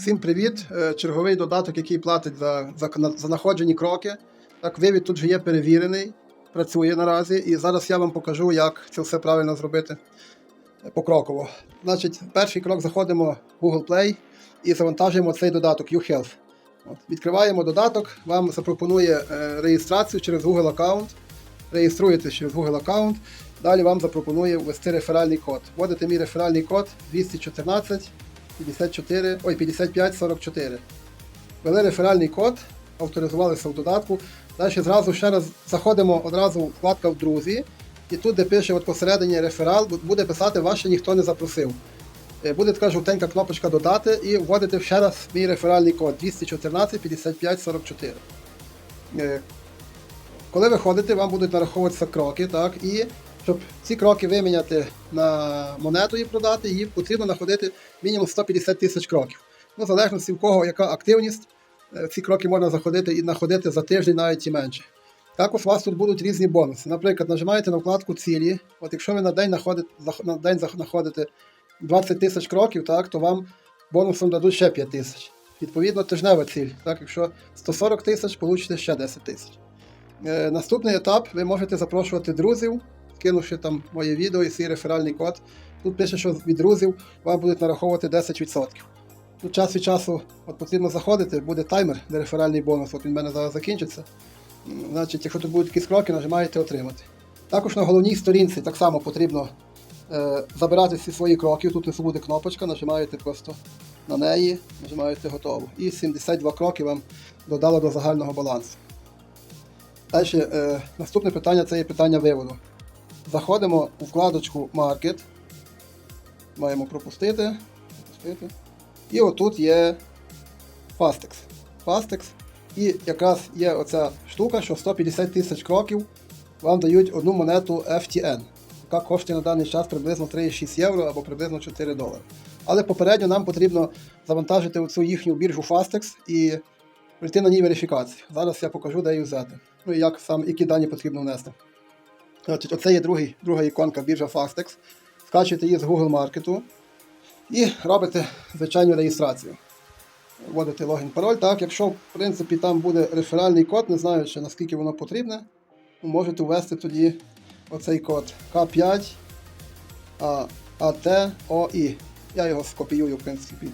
Всім привіт! Е, Черговий додаток, який платить за, за, за знаходжені кроки. Так, вивід тут вже є перевірений, працює наразі, і зараз я вам покажу, як це все правильно зробити покроково. Значить, перший крок заходимо в Google Play і завантажуємо цей додаток YouHealth. От, відкриваємо додаток, вам запропонує е, реєстрацію через Google аккаунт. Реєструєтесь через Google аккаунт. Далі вам запропонує ввести реферальний код. Вводите мій реферальний код 214 54, ой, 55 44. Ввели реферальний код, авторизувалися в додатку. Далі зразу ще раз заходимо одразу вкладка в друзі. І тут, де пише от посередині реферал, буде писати ваше ніхто не запросив. Е, Буде така жовтенька кнопочка додати і вводите ще раз мій реферальний код 214 55 44. Е, Коли ви ходите, вам будуть нараховуватися кроки, так, і щоб ці кроки виміняти на монету і продати, її потрібно знаходити мінімум 150 тисяч кроків. Ну, в залежності в кого яка активність, е, ці кроки можна заходити і знаходити за тиждень навіть і менше. Також у вас тут будуть різні бонуси. Наприклад, нажимаєте на вкладку цілі. От якщо ви на день знаходите, на день знаходите 20 тисяч кроків, так, то вам бонусом дадуть ще 5 тисяч. Відповідно, тижнева ціль. Так, якщо 140 тисяч, получите ще 10 тисяч. Е, наступний етап ви можете запрошувати друзів, кинувши там моє відео і свій реферальний код. Тут пише, що від друзів вам будуть нараховувати 10%. Тут час від часу от потрібно заходити, буде таймер, де реферальний бонус, от він в мене зараз закінчиться. Значить, якщо тут будуть якісь кроки, нажимаєте отримати. Також на головній сторінці так само потрібно е, забирати всі свої кроки. Тут внизу буде кнопочка, нажимаєте просто на неї, нажимаєте готово. І 72 кроки вам додало до загального балансу. Далі, е, наступне питання це є питання виводу. Заходимо у вкладочку Market. Маємо пропустити. пропустити. І отут є Fastex. Fastex. І якраз є оця штука, що 150 тисяч кроків вам дають одну монету FTN, яка коштує на даний час приблизно 3,6 євро або приблизно 4 долари. Але попередньо нам потрібно завантажити оцю їхню біржу Fastex і прийти на ній верифікацію. Зараз я покажу, де її взяти. Ну і як сам, які дані потрібно внести. Значить, оце є другий, друга іконка біржа Fastex. Скачуєте її з Google Маркету і робите звичайну реєстрацію. Вводите логін пароль. Так, якщо в принципі там буде реферальний код, не знаю ще наскільки воно потрібне, можете ввести тоді оцей код К5 а, АТОІ. Я його скопіюю, в принципі, під,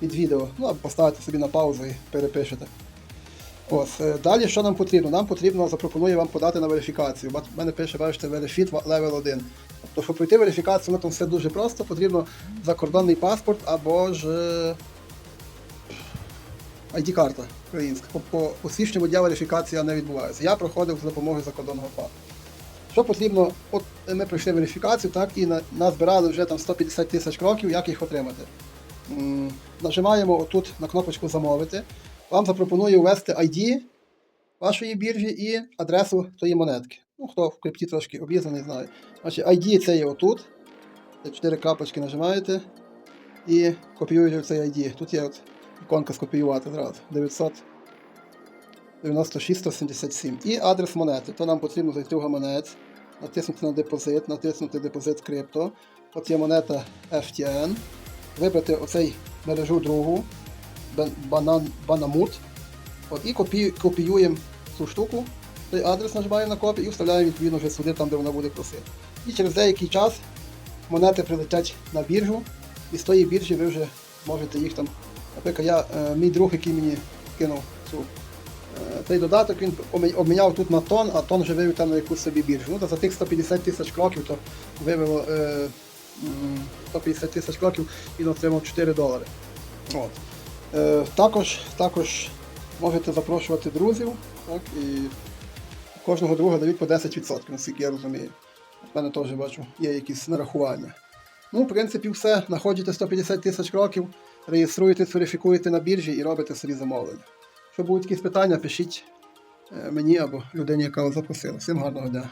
під відео. Ну, або поставите собі на паузу і перепишете. Ось, е, далі що нам потрібно? Нам потрібно запропонує вам подати на верифікацію. В мене пише, бачите, Verifit level 1. Тобто, щоб пройти верифікацію, ну там все дуже просто, потрібно закордонний паспорт або ж е, ID-карта українська. По, по дня верифікація не відбувається. Я проходив з допомогою закордонного паспорта. Що потрібно? От ми пройшли верифікацію, так, і на, назбирали вже там 150 тисяч кроків, як їх отримати. Нажимаємо отут на кнопочку Замовити. Вам запропонує ввести ID вашої біржі і адресу тої монетки. Ну, хто в крипті трошки обізнаний, знає. Значить, ID це є отут. Це 4 крапочки нажимаєте і копіюєте цей ID. Тут є от іконка скопіювати зразу. 996 177. І адрес монети. То нам потрібно зайти в гаманець, натиснути на депозит, натиснути депозит крипто. От є монета FTN. Вибрати оцей мережу другу, банан, банамут. От, і копі, копіюємо цю штуку, цей адрес нажимаємо на копію і вставляємо відповідно вже сюди, там де вона буде просити. І через деякий час монети прилетять на біржу, і з тої біржі ви вже можете їх там. Наприклад, я, е, мій друг, який мені кинув цю, е, цей додаток, він обміняв тут на тон, а тон вже вивів там на якусь собі біржу. Ну, то за тих 150 тисяч кроків, то вивело е, 150 тисяч кроків, він отримав 4 долари. От. Е, також, також можете запрошувати друзів, так, і кожного друга дають по 10%, наскільки я розумію. У мене теж бачу, є якісь нарахування. Ну, в принципі, все. Находите 150 тисяч кроків, реєструєтесь, верифікуєте на біржі і робите собі замовлення. Якщо будуть якісь питання, пишіть е, мені або людині, яка вас запросила. Всім гарного дня.